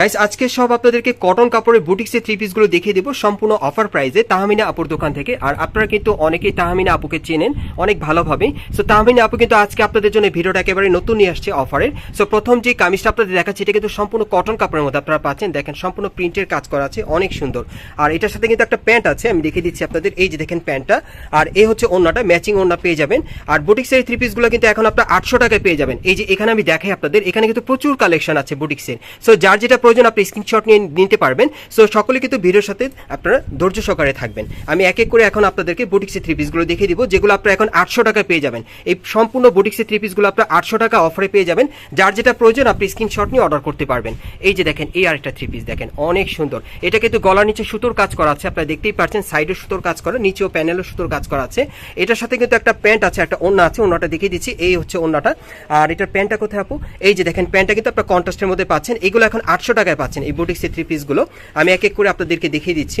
Guys আজকে সব আপনাদেরকে কটন কাপড়ের বুটিক্সের থ্রি পিসগুলো দেখিয়ে দেবো। সম্পূর্ণ অফার প্রাইসে তাহমিনা আপুর দোকান থেকে। আর আপনারা কিন্তু অনেকেই তাহমিনা আপুকে চেনেন, অনেক ভালোভাবে। সো তাহমিনা আপু কিন্তু আজকে আপনাদের জন্য ভিডিওটা একেবারে নতুন নিয়ে আসছে অফারের সো প্রথম যে কামিজটা আপনাদের দেখাচ্ছি, এটা কিন্তু সম্পূর্ণ কটন কাপড়ের মধ্যে আপনারা পাচ্ছেন। দেখেন, সম্পূর্ণ প্রিন্টের কাজ করা আছে, অনেক সুন্দর। আর এটার সাথে কিন্তু একটা প্যান্ট আছে, আমি দেখিয়ে দিচ্ছি আপনাদের। এই যে দেখেন প্যান্টটা আর এই হচ্ছে ওড়নাটা ম্যাচিং ওড়না পেয়ে যাবেন। আর বুটিক্সের থ্রি পিসগুলো কিন্তু এখন আপনার আটশো টাকায় পেয়ে যাবেন। এই যে এখানে আমি দেখাই আপনাদের, এখানে কিন্তু প্রচুর কালেকশন আছে বুটিক্সের সো যার যেটা প্রয়োজন, আপনি স্ক্রিনশট নিয়ে নিতে পারবেন। সো সকলে কিন্তু ভিডিওর সাথে আপনারা ধৈর্য সহকারে থাকবেন। আমি এক এক করে এখন আপনাদেরকে বুটিক্সের থ্রি পিসগুলো দেখিয়ে দিব, যেগুলো আপনারা এখন আটশো টাকায় পেয়ে যাবেন। এই সম্পূর্ণ বুটিক্সের থ্রি পিসগুলো আপনারা আটশো টাকা অফারে পেয়ে যাবেন। যার যেটা প্রয়োজন, আপনি স্ক্রিনশট নিয়ে অর্ডার করতে পারবেন। এই যে দেখেন, এই আরেকটা থ্রি পিস দেখেন, অনেক সুন্দর। এটা কিন্তু গলার নিচে সুতোর কাজ করা আছে, আপনারা দেখতেই পাচ্ছেন সাইডে সুতোর কাজ করা, নিচেও প্যানেলও সুতোর কাজ করা আছে। এটার সাথে কিন্তু একটা প্যান্ট আছে, একটা ওন্না আছে, ওন্নাটা দেখিয়ে দিচ্ছি, এই হচ্ছে ওন্নাটা। আর এটার প্যান্টটা কোথায় আপু? এই যে দেখেন প্যান্টটা কিন্তু আপনার কন্ট্রাস্টের মধ্যে পাচ্ছেন। এগুলো এখন আটশো টাকায় পাচ্ছেন এই বুটিক্সের থ্রি পিসগুলো আমি এক এক করে আপনাদেরকে দেখিয়ে দিচ্ছি।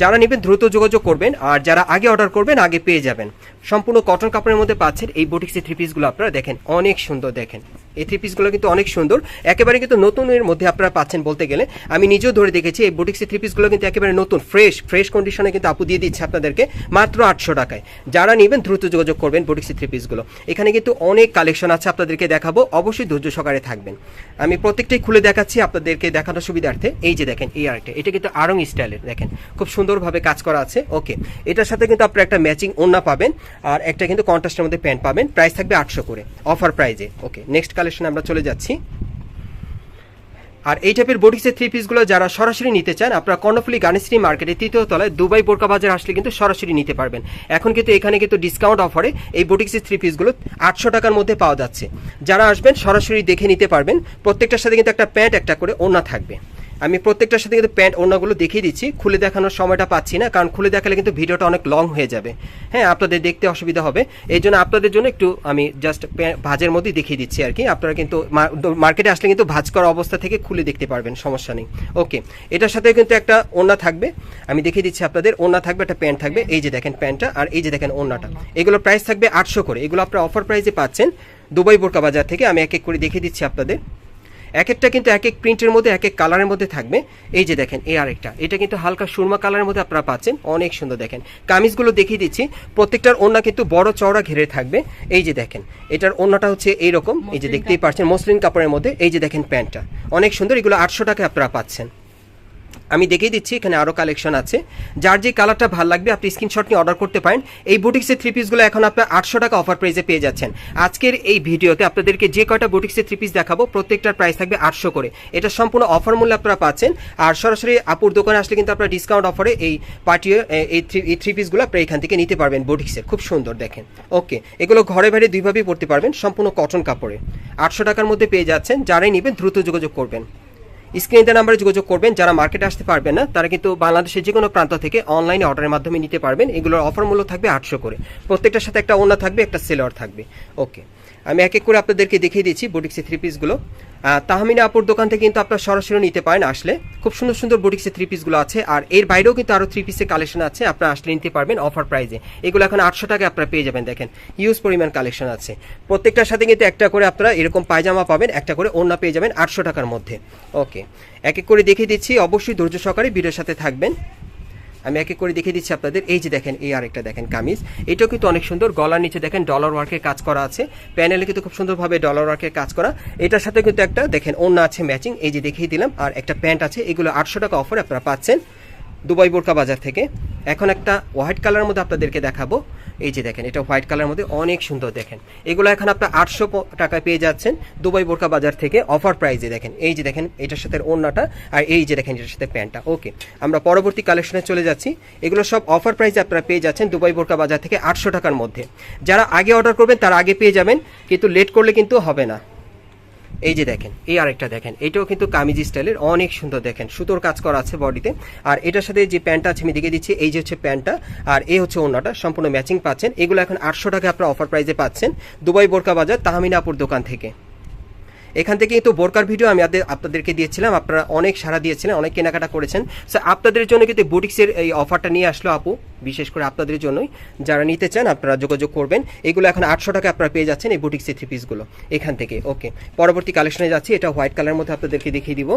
যারা নেবেন দ্রুত যোগাযোগ করবেন আর যারা আগে অর্ডার করবেন, আগে পেয়ে যাবেন। সম্পূর্ণ কটন কাপড়ের মধ্যে পাচ্ছেন এই বুটিক্সের থ্রি পিসগুলো আপনারা দেখেন, অনেক সুন্দর দেখেন। এই থ্রি পিসগুলো কিন্তু অনেক সুন্দর। একেবারে কিন্তু নতুনের মধ্যে আপনারা পাচ্ছেন বলতে গেলে। আমি নিজেও ধরে দেখেছি, এই বুটিক্সের থ্রি পিসগুলো কিন্তু একেবারে নতুন ফ্রেশ ফ্রেশ কন্ডিশনে কিন্তু আপু দিয়ে দিচ্ছে আপনাদেরকে মাত্র আটশো টাকায়। যারা নেবেন, দ্রুত যোগাযোগ করবেন বুটিক্সের থ্রি পিসগুলো এখানে কিন্তু অনেক কালেকশন আছে আপনাদেরকে দেখাবো, অবশ্যই ধৈর্য সহকারে থাকবেন। আমি প্রত্যেকটাই খুলে দেখাচ্ছি, আপনাদেরকে দেখানোর সুবিধার্থে, এই যে দেখেন, এই আরেকটা, এটা কিন্তু আরং স্টাইলের, দেখেন, খুব সুন্দরভাবে কাজ করা আছে, ওকে, এটার সাথে কিন্তু আপনারা একটা ম্যাচিং ওড়না পাবেন, আর একটা কিন্তু কন্ট্রাস্টের মধ্যে প্যান্ট পাবেন, প্রাইস থাকবে আটশো করে, অফার প্রাইজে ওকে, নেক্সট কালেকশন আমরা চলে যাচ্ছি। আর এই টাইপের বডিক্সের থ্রি পিসগুলো যারা সরাসরি নিতে চান, আপনারা কর্ণফুলি গানেশ্রী মার্কেটে তৃতীয় তলায় দুবাই বোরকা বাজার আসলে কিন্তু সরাসরি নিতে পারবেন। এখন কিন্তু এখানে কিন্তু ডিসকাউন্ট অফারে এই বডিক্সের থ্রি পিসগুলো আটশো টাকার মধ্যে পাওয়া যাচ্ছে। যারা আসবেন, সরাসরি দেখে নিতে পারবেন। প্রত্যেকটার সাথে কিন্তু একটা প্যান্ট একটা করে ওনা থাকবে। আমি প্রত্যেকটার সাথে কিন্তু প্যান্ট ওড়নাগুলো দেখিয়ে দিচ্ছি। খুলে দেখানোর সময়টা পাচ্ছি না, কারণ খুলে দেখালে কিন্তু ভিডিওটা অনেক লং হয়ে যাবে। হ্যাঁ আপনাদের দেখতে অসুবিধা হবে। এই জন্য আপনাদের জন্য একটু আমি জাস্ট ভাজের মধ্যে দেখিয়ে দিচ্ছি আর কি। আপনারা কিন্তু মার্কেটে আসলে কিন্তু ভাজ করা অবস্থা থেকে খুলে দেখতে পারবেন, সমস্যা নেই। ওকে এটার সাথে কিন্তু একটা ওড়না থাকবে। আমি দেখিয়ে দিচ্ছি আপনাদের, ওড়না থাকবে, একটা প্যান্ট থাকবে। এই যে দেখেন প্যান্টটা আর এই যে দেখেন ওড়নাটা। এগুলো প্রাইস থাকবে আটশো করে। এগুলো আপনারা অফার প্রাইসে পাচ্ছেন। দুবাই বোরকা বাজার থেকে আমি এক এক করে দেখিয়ে দিচ্ছি আপনাদের। এক একটা কিন্তু এক এক প্রিন্টের মধ্যে এক এক কালারের মধ্যে থাকবে। এই যে দেখেন এই আরেকটা। এটা কিন্তু হালকা সুরমা কালারের মধ্যে আপনারা পাচ্ছেন। অনেক সুন্দর দেখেন। কামিজগুলো দেখিয়ে দিচ্ছি। প্রত্যেকটার ওড়না কিন্তু বড় চওড়া ঘেরে থাকবে। এই যে দেখেন এটার ওড়নাটা হচ্ছে এইরকম। এই যে দেখতেই পাচ্ছেন মসলিন কাপড়ের মধ্যে এই যে দেখেন প্যান্টটা। অনেক সুন্দর এগুলো আটশো টাকায় আপনারা পাচ্ছেন। আমি দেখিয়ে দিচ্ছি, এখানে আরও কালেকশন আছে। যার যে কালারটা ভালো লাগবে, আপনি স্ক্রিনশট নিয়ে অর্ডার করতে পারেন। এই বুটিক্সের থ্রি পিসগুলো এখন আপনার আটশো টাকা অফার প্রাইসে পেয়ে যাচ্ছেন। আজকের এই ভিডিওতে আপনাদেরকে যে কয়টা বুটিক্সের থ্রি পিস দেখাবো, প্রত্যেকটার প্রাইস থাকবে আটশো করে। এটা সম্পূর্ণ অফার মূল্যে আপনারা পাচ্ছেন। আর সরাসরি আপুর দোকানে আসলে কিন্তু আপনারা ডিসকাউন্ট অফারে এই পার্টি এই থ্রি এই থ্রি পিসগুলো আপনারা এখান থেকে নিতে পারবেন বুটিক্সের খুব সুন্দর দেখেন। ওকে, এগুলো ঘরে বাইরে দুইভাবেই পড়তে পারবেন, সম্পূর্ণ কটন কাপড়ে। আটশো টাকার মধ্যে পেয়ে যাচ্ছেন। যারাই নেবেন, দ্রুত যোগাযোগ করবেন। স্ক্রিনে নাম্বারে যোগাযোগ করবেন। যারা মার্কেটে আসতে পারবেন না, তারা কিন্তু বাংলাদেশের যে কোনো প্রান্ত থেকে অনলাইনে অর্ডারের মাধ্যমে নিতে পারবেন। এগুলোর অফার মূল্য থাকবে আটশো করে। প্রত্যেকটার সাথে একটা ওনা থাকবে, একটা সেলার থাকবে। ওকে আমি এক এক করে আপনাদেরকে দেখিয়ে দিচ্ছি বুটিক্সের থ্রি পিসগুলো তাহমিনা আপুর দোকান থেকে কিন্তু আপনারা সরাসরি নিতে পারেন আসলে। খুব সুন্দর সুন্দর বুটিক্সের থ্রি পিসগুলো আছে। আর এর বাইরেও কিন্তু আরও থ্রি পিসের কালেকশন আছে, আপনারা আসলে নিতে পারবেন অফার প্রাইজে এগুলো এখন আটশো টাকায় আপনারা পেয়ে যাবেন, দেখেন। ইউজ পরিমাণ কালেকশন আছে। প্রত্যেকটার সাথে কিন্তু একটা করে আপনারা এরকম পায়জামা পাবেন, একটা করে ওড়না পেয়ে যাবেন আটশো টাকার মধ্যে। ওকে এক এক করে দেখিয়ে দিচ্ছি, অবশ্যই ধৈর্য সহকারে ভিডিওর সাথে থাকবেন। আমি এক করে দেখিয়ে দিচ্ছি আপনাদের। এই যে দেখেন, এই আরেকটা দেখেন কামিজ। এটাও কিন্তু অনেক সুন্দর। গলার নিচে দেখেন ডলার ওয়ার্কের কাজ করা আছে। প্যানেলে কিন্তু খুব সুন্দরভাবে ডলার ওয়ার্কের কাজ করা। এটার সাথে কিন্তু একটা দেখেন অন্য আছে ম্যাচিং এই যে দেখিয়ে দিলাম। আর একটা প্যান্ট আছে। এগুলো আটশো টাকা অফার আপনারা পাচ্ছেন। দুবাই বোরকা বাজার থেকে। এখন একটা হোয়াইট কালারের মধ্যে আপনাদেরকে দেখাবো। এই যে দেখেন, এটা হোয়াইট কালার মধ্যে অনেক সুন্দর দেখেন। এগুলো এখন আপনি আটশো টাকায় পেয়ে যাচ্ছেন দুবাই বোরকা বাজার থেকে অফার প্রাইজে দেখেন। এই যে দেখেন, এটার সাথে ওড়নাটা আর এই যে দেখেন, এটার সাথে প্যান্টটা। ওকে, আমরা পরবর্তী কালেকশনে চলে যাচ্ছি। এগুলো সব অফার প্রাইজে আপনারা পেয়ে যাচ্ছেন দুবাই বোরকা বাজার থেকে আটশো টাকার মধ্যে। যারা আগে অর্ডার করবেন, তারা আগে পেয়ে যাবেন, কিন্তু লেট করলে কিন্তু হবে না। এই যে দেখেন, এই আরেকটা দেখেন, এটাও কিন্তু কামিজ স্টাইলের অনেক সুন্দর দেখেন, সুতোর কাজ করা আছে বডিতে। আর এটার সাথে যে প্যান্টটা আছে, আমি দেখে দিচ্ছি, এই যে হচ্ছে প্যান্টটা, আর এই হচ্ছে ওনাটা সম্পূর্ণ ম্যাচিং পাচ্ছেন। এগুলো এখন আটশো টাকা আপনারা অফার প্রাইজে পাচ্ছেন। দুবাই বোরকা বাজার তাহমিনাপুর দোকান থেকে। এখান থেকে কিন্তু বোরকার ভিডিও আমি আপনাদেরকে দিয়েছিলাম, আপনারা অনেক সারা দিয়েছিলেন, অনেক কেনাকাটা করেছেন। সো আপনাদের জন্য কিন্তু বুটিক্সের এই অফারটা নিয়ে আসলো আপু, বিশেষ করে আপনাদের জন্যই। যারা নিতে চান, আপনারা যোগাযোগ করবেন। এগুলো এখন আটশো টাকা আপনারা পেয়ে যাচ্ছেন এই বুটিক্সের থ্রি পিসগুলো এখান থেকে। ওকে পরবর্তী কালেকশনে যাচ্ছি, এটা হোয়াইট কালারের মধ্যে আপনাদেরকে দেখিয়ে দিব।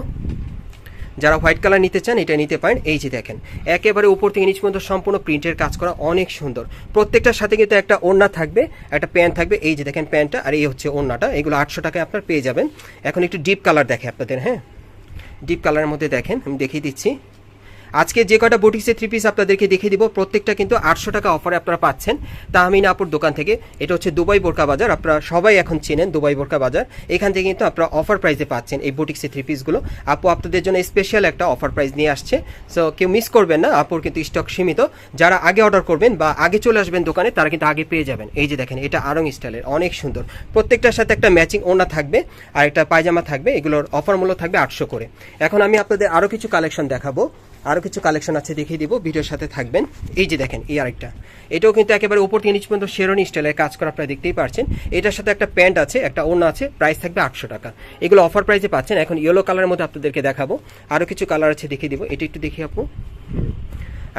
যারা হোয়াইট কালার নিতে চান, এটা নিতে পারেন। এই যে দেখেন, একেবারে উপর থেকে নিচ পর্যন্ত সম্পূর্ণ প্রিন্টের কাজ করা অনেক সুন্দর। প্রত্যেকটার সাথে কিন্তু একটা ওড়না থাকবে, একটা প্যান্ট থাকবে। এই যে দেখেন প্যান্টটা আর এই হচ্ছে ওড়নাটা। এগুলো আটশো টাকায় আপনার পেয়ে যাবেন। এখন একটু ডিপ কালার দেখে আপনাদের হ্যাঁ? ডিপ কালারের মধ্যে দেখেন, আমি দেখিয়ে দিচ্ছি। আজকে যে কটা বুটিক্সের থ্রি পিস আপনাদেরকে দেখিয়ে দিব, প্রত্যেকটা কিন্তু আটশো টাকা অফারে আপনারা পাচ্ছেন। তাহমিনা আপুর দোকান থেকে, এটা হচ্ছে দুবাই বোরকা বাজার, আপনারা সবাই এখন চেনেন দুবাই বোরকা বাজার। এখান থেকে কিন্তু আপনারা অফার প্রাইসে পাচ্ছেন এই বুটিক্সের থ্রি পিসগুলো আপু, আপনাদের জন্য স্পেশাল একটা অফার প্রাইস নিয়ে আসছে। সো কেউ মিস করবেন না, আপুর কিন্তু স্টক সীমিত। যারা আগে অর্ডার করবেন বা আগে চলে আসবেন দোকানে, তারা কিন্তু আগে পেয়ে যাবেন। এই যে দেখেন, এটা আরং স্টাইলের অনেক সুন্দর। প্রত্যেকটার সাথে একটা ম্যাচিং ওনা থাকবে আর একটা পায়জামা থাকবে, এগুলোর অফার মূল্য থাকবে আটশো করে। এখন আমি আপনাদের আরও কিছু কালেকশন দেখাবো। আরও কিছু কালেকশন আছে, দেখিয়ে দিব। ভিডিওর সাথে থাকবেন। এই যে দেখেন, এই আরেকটা। এটাও কিন্তু একেবারে উপর থেকে নিচ পর্যন্ত শেরনি স্টাইলের কাজ করা আপনারা দেখতেই পারছেন। এটার সাথে একটা প্যান্ট আছে, একটা ওড়না আছে প্রাইস থাকবে আটশো টাকা। এগুলো অফার প্রাইসে পাচ্ছেন। এখন ইয়েলো কালারের মধ্যে আপনাদেরকে দেখাবো। আরও কিছু কালার আছে, দেখিয়ে দিব। এটা একটু দেখি আপু।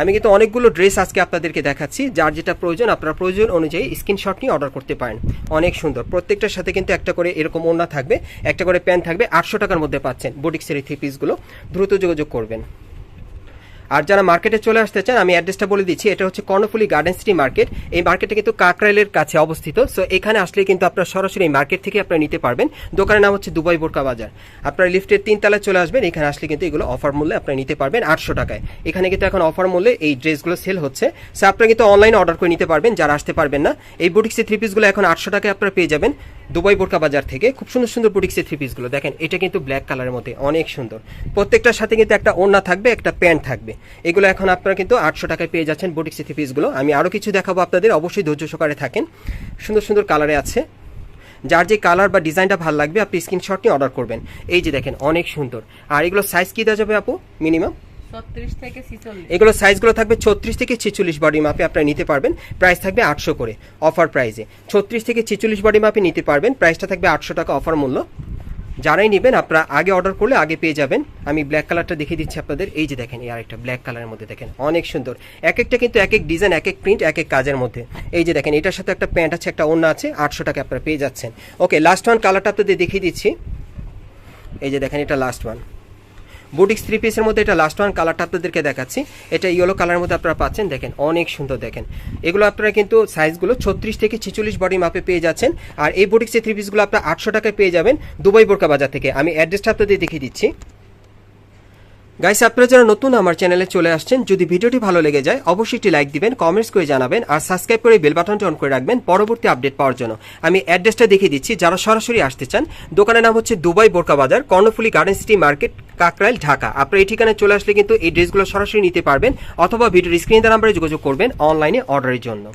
আমি কিন্তু অনেকগুলো ড্রেস আজকে আপনাদেরকে দেখাচ্ছি। যার যেটা প্রয়োজন, আপনারা প্রয়োজন অনুযায়ী স্ক্রিনশট নিয়ে অর্ডার করতে পারেন। অনেক সুন্দর। প্রত্যেকটার সাথে কিন্তু একটা করে এরকম ওড়না থাকবে, একটা করে প্যান্ট থাকবে, আটশো টাকার মধ্যে পাচ্ছেন। বুটিক্সের এই থ্রি পিসগুলো দ্রুত যোগাযোগ করবেন। আর যারা মার্কেটে চলে আসতে চান, আমি অ্যাড্রেসটা বলে দিচ্ছি। এটা হচ্ছে কর্ণফুলি গার্ডেন সিটি মার্কেট এই মার্কেটটা কিন্তু কাকরাইলের কাছে অবস্থিত। সো এখানে আসলে কিন্তু আপনারা সরাসরি এই মার্কেট থেকে আপনারা নিতে পারবেন। দোকানের নাম হচ্ছে দুবাই বোরকা বাজার। আপনারা লিফটের তিন তলায় চলে আসবেন। এখানে আসলে কিন্তু এগুলো অফার মূল্যে আপনারা নিতে পারবেন আটশো টাকায়। এখানে কিন্তু এখন অফার মূল্যে এই ড্রেসগুলো সেল হচ্ছে। সো আপনারা কিন্তু অনলাইনে অর্ডার করে নিতে পারবেন, যারা আসতে পারবেন না। এই বুটিক্সের থ্রি পিসগুলো এখন আটশো টাকায় আপনারা পেয়ে যাবেন দুবাই বোরকা বাজার থেকে। খুব সুন্দর সুন্দর বুটিক্সের থ্রি পিসগুলো দেখেন, এটা কিন্তু ব্ল্যাক কালারের মধ্যে। অনেক সুন্দর। প্রত্যেকটার সাথে কিন্তু একটা ওড়না থাকবে, একটা প্যান্ট থাকবে। এগুলো এখন আপনারা কিন্তু আটশো টাকায় পেয়ে যাচ্ছেন বুটিক্সের থ্রি পিসগুলো আমি আরও কিছু দেখাবো আপনাদের অবশ্যই ধৈর্য সহকারে থাকেন। সুন্দর সুন্দর কালারে আছে। যার যে কালার বা ডিজাইনটা ভালো লাগবে আপনি স্ক্রিনশট নিয়ে অর্ডার করবেন। এই যে দেখেন অনেক সুন্দর। আর এগুলো সাইজ কী দেওয়া যাবে আপু? মিনিমাম এগুলো সাইজগুলো থাকবে ছত্রিশ থেকে ছেচল্লিশ বডি মাপে আপনারা নিতে পারবেন। প্রাইস থাকবে আটশো করে অফার প্রাইসে ছত্রিশ থেকে ছেচল্লিশ বডি মাপে নিতে পারবেন। প্রাইসটা থাকবে আটশো টাকা অফার মূল্য। যারাই নেবেন, আপনারা আগে অর্ডার করলে আগে পেয়ে যাবেন। আমি ব্ল্যাক কালারটা দেখিয়ে দিচ্ছি আপনাদের। এই যে দেখেন আর একটা ব্ল্যাক কালারের মধ্যে দেখেন, অনেক সুন্দর। এক একটা কিন্তু এক এক ডিজাইন এক এক প্রিন্ট এক এক কাজের মধ্যে। এই যে দেখেন, এটার সাথে একটা প্যান্ট আছে, একটা অন্য আছে, আটশো টাকা আপনারা পেয়ে যাচ্ছেন। ওকে লাস্ট ওয়ান কালারটা আপনাদের দেখিয়ে দিচ্ছি। এই যে দেখেন, এটা লাস্ট ওয়ান বুটিক্স থ্রি পিসের মধ্যে এটা লাস্ট ওয়ান কালারটা আপনাদেরকে দেখাচ্ছি। এটা ইয়েলো কালারের মধ্যে আপনারা পাচ্ছেন, দেখেন, অনেক সুন্দর দেখেন। এগুলো আপনারা কিন্তু সাইজগুলো ছত্রিশ থেকে ছেচল্লিশ বডি মাপে পেয়ে যাচ্ছেন। আর এই বুটিক্সের থ্রি পিসগুলো আপনারা আটশো টাকায় পেয়ে যাবেন দুবাই বোরকা বাজার থেকে। আমি অ্যাড্রেসটা আপনাদের দেখিয়ে দিচ্ছি। গাইস আপনারা যারা নতুন আমার চ্যানেলে চলে আসছেন, যদি ভিডিওটি ভালো লেগে যায়, অবশ্যই একটি লাইক দিবেন কমেন্টস করে জানাবেন, আর সাবস্ক্রাইব করে বেল বাটনটি অন করে রাখবেন পরবর্তী আপডেট পাওয়ার জন্য। আমি অ্যাড্রেসটা দেখিয়ে দিচ্ছি, যারা সরাসরি আসতে চান, দোকানের নাম হচ্ছে Dubai Borka Bazar, Karnaphuli garden city market Kakrail, Dhaka. আপনারা এই ঠিকানায় চলে আসলে কিন্তু এই ড্রেসগুলো সরাসরি নিতে পারবেন, অথবা ভিডিওর স্ক্রিন নাম্বারে যোগাযোগ করবেন অনলাইনে অর্ডারের জন্য।